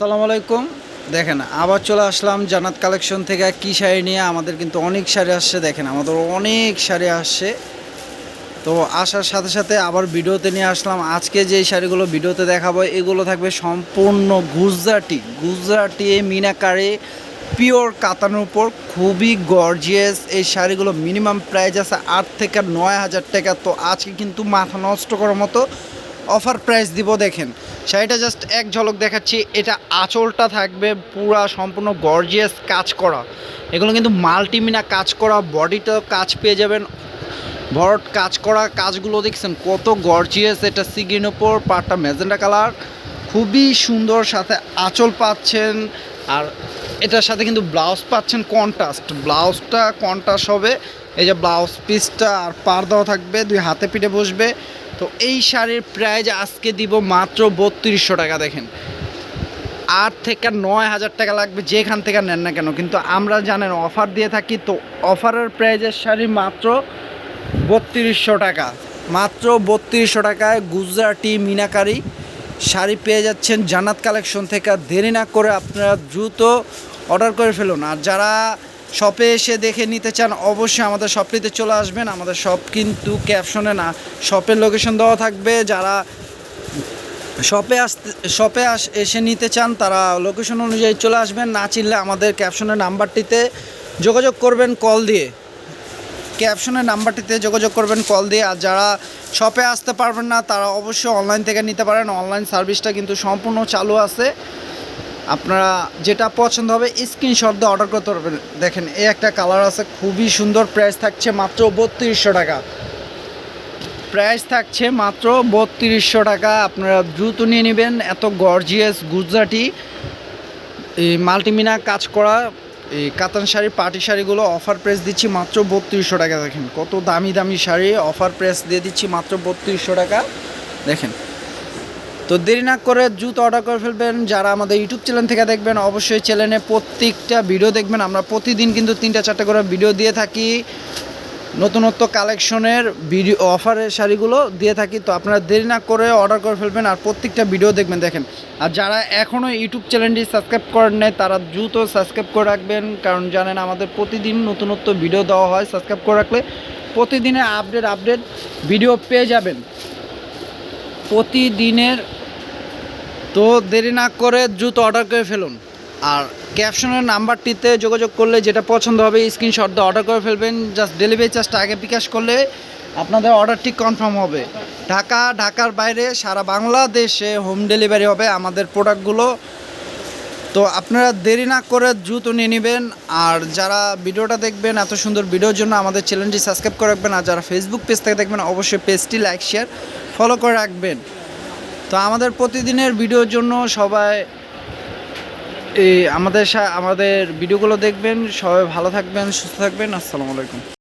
সালাম আলাইকুম। দেখেন, আবার চলে আসলাম জান্নাত কালেকশন থেকে। কী শাড়ি নিয়ে আমাদের কিন্তু অনেক শাড়ি আসছে, দেখেন, আমাদের অনেক শাড়ি আসছে। তো আসার সাথে সাথে আবার ভিডিওতে নিয়ে আসলাম। আজকে যে শাড়িগুলো ভিডিওতে দেখাবো, এগুলো থাকবে সম্পূর্ণ গুজরাটি। গুজরাটি মিনাকারি পিওর কাতানোর উপর। খুবই গর্জিয়াস এই শাড়িগুলো। মিনিমাম প্রাইস আছে আট থেকে নয় হাজার টাকা। তো আজকে কিন্তু মাথা নষ্ট করার মতো অফার প্রাইস দিব, দেখেন। শাড়িটা জাস্ট এক ঝলক দেখাচ্ছি, এটা আঁচলটা থাকবে পুরা সম্পূর্ণ গর্জিয়াস কাজ করা। এগুলো কিন্তু মাল্টিমিনা কাজ করা বডিটাও কাজ পেয়ে যাবেন। ভরট কাজ করা কাজগুলো দেখছেন, কত গর্জিয়াস এটা সিগিন ওপর পাটটা ম্যাজেন্ডা কালার। খুবই সুন্দর সাথে আঁচল পাচ্ছেন, আর এটার সাথে কিন্তু ব্লাউজ পাচ্ছেন কন্ট্রাস্ট ব্লাউজটা কন্ট্রাস্ট হবে, এই যে ব্লাউজ পিসটা আর পার দেওয়া থাকবে, দুই হাতে পিঠে বসবে। তো এই শাড়ির প্রাইস আজকে দিব মাত্র বত্রিশশো টাকা, দেখেন। আট থেকে নয় হাজার টাকা লাগবে, যেখান থেকে নেন না কেন। কিন্তু আমরা জানেন অফার দিয়ে থাকি, তো অফারের প্রাইজের শাড়ি মাত্র বত্রিশশো টাকা। মাত্র বত্রিশশো টাকায় গুজরাটি মিনাকারি শাড়ি পেয়ে যাচ্ছেন জান্নাত কালেকশন থেকে। দেরি না করে আপনারা দ্রুত অর্ডার করে ফেলুন। আর যারা শপে এসে দেখে নিতে চান, অবশ্যই আমাদের শপটিতে চলে আসবেন। আমাদের শপ কিন্তু ক্যাপশনে না, শপের লোকেশন দেওয়া থাকবে। যারা শপে আসতে শপে আস, এসে নিতে চান, তারা লোকেশন অনুযায়ী চলে আসবেন। না চিনলে আমাদের ক্যাপশনের নাম্বারটিতে যোগাযোগ করবেন কল দিয়ে। ক্যাপশনের নাম্বারটিতে যোগাযোগ করবেন কল দিয়ে। আর যারা শপে আসতে পারবেন না, তারা অবশ্যই অনলাইন থেকে নিতে পারেন। অনলাইন সার্ভিসটা কিন্তু সম্পূর্ণ চালু আছে। আপনারা যেটা পছন্দ হবে স্ক্রিনশট দিয়ে অর্ডার করতে পারবেন। দেখেন, এই একটা কালার আছে, খুবই সুন্দর প্রাইস থাকছে মাত্র বত্রিশশো টাকা। প্রাইস থাকছে মাত্র বত্রিশশো টাকা। আপনারা দ্রুত নিয়ে নেবেন, এত গর্জিয়াস গুজরাটি, এই মাল্টিমিনা কাজ করা, এই কাতান শাড়ি পার্টি শাড়িগুলো অফার প্রাইস দিচ্ছি মাত্র বত্রিশশো টাকা। দেখেন, কত দামি দামি শাড়ি অফার প্রাইস দিয়ে দিচ্ছি মাত্র বত্রিশশো টাকা। দেখেন তো দেরি না করে দ্রুত অর্ডার করে ফেলবেন। যারা আমাদের ইউটিউব চ্যানেল থেকে দেখবেন, অবশ্যই চ্যানেলে প্রত্যেকটা ভিডিও দেখবেন। আমরা প্রতিদিন কিন্তু তিনটা, চারটে করে ভিডিও দিয়ে থাকি। নতুনত্ব কালেকশনের ভিডিও অফারের শাড়িগুলো দিয়ে থাকি। তো আপনারা দেরি না করে অর্ডার করে ফেলবেন আর প্রত্যেকটা ভিডিও দেখবেন। দেখেন, আর যারা এখনও ইউটিউব চ্যানেলটি সাবস্ক্রাইব করেন নাই, তারা দ্রুত সাবস্ক্রাইব করে রাখবেন। কারণ জানেন, আমাদের প্রতিদিন নতুনত্ব ভিডিও দেওয়া হয় সাবস্ক্রাইব করে রাখলে প্রতিদিনের আপডেট আপডেট ভিডিও পেয়ে যাবেন। প্রতিদিনের তো দেরি না করে দ্রুত অর্ডার করে ফেলুন। আর ক্যাপশনের নাম্বারটিতে যোগাযোগ করলে যেটা পছন্দ হবে স্ক্রিনশট দিয়ে অর্ডার করে ফেলবেন। জাস্ট ডেলিভারি চার্জটা আগে বিকাশ করলে আপনাদের অর্ডারটি কনফার্ম হবে। ঢাকা, ঢাকার বাইরে সারা বাংলাদেশে হোম ডেলিভারি হবে আমাদের প্রোডাক্টগুলো তো আপনারা দেরি না করে দ্রুত নিয়ে নেবেন। আর যারা ভিডিওটা দেখবেন, এত সুন্দর ভিডিওর জন্য আমাদের চ্যানেলটি সাবস্ক্রাইব করে রাখবেন। আর যারা ফেসবুক পেজ থেকে দেখবেন, অবশ্যই পেজটি লাইক শেয়ার ফলো করে রাখবেন। তো আমাদের প্রতিদিনের ভিডিওর জন্য সবাই এই আমাদের আমাদের ভিডিওগুলো দেখবেন, সবাই ভালো থাকবেন, সুস্থ থাকবেন, আসসালামু আলাইকুম।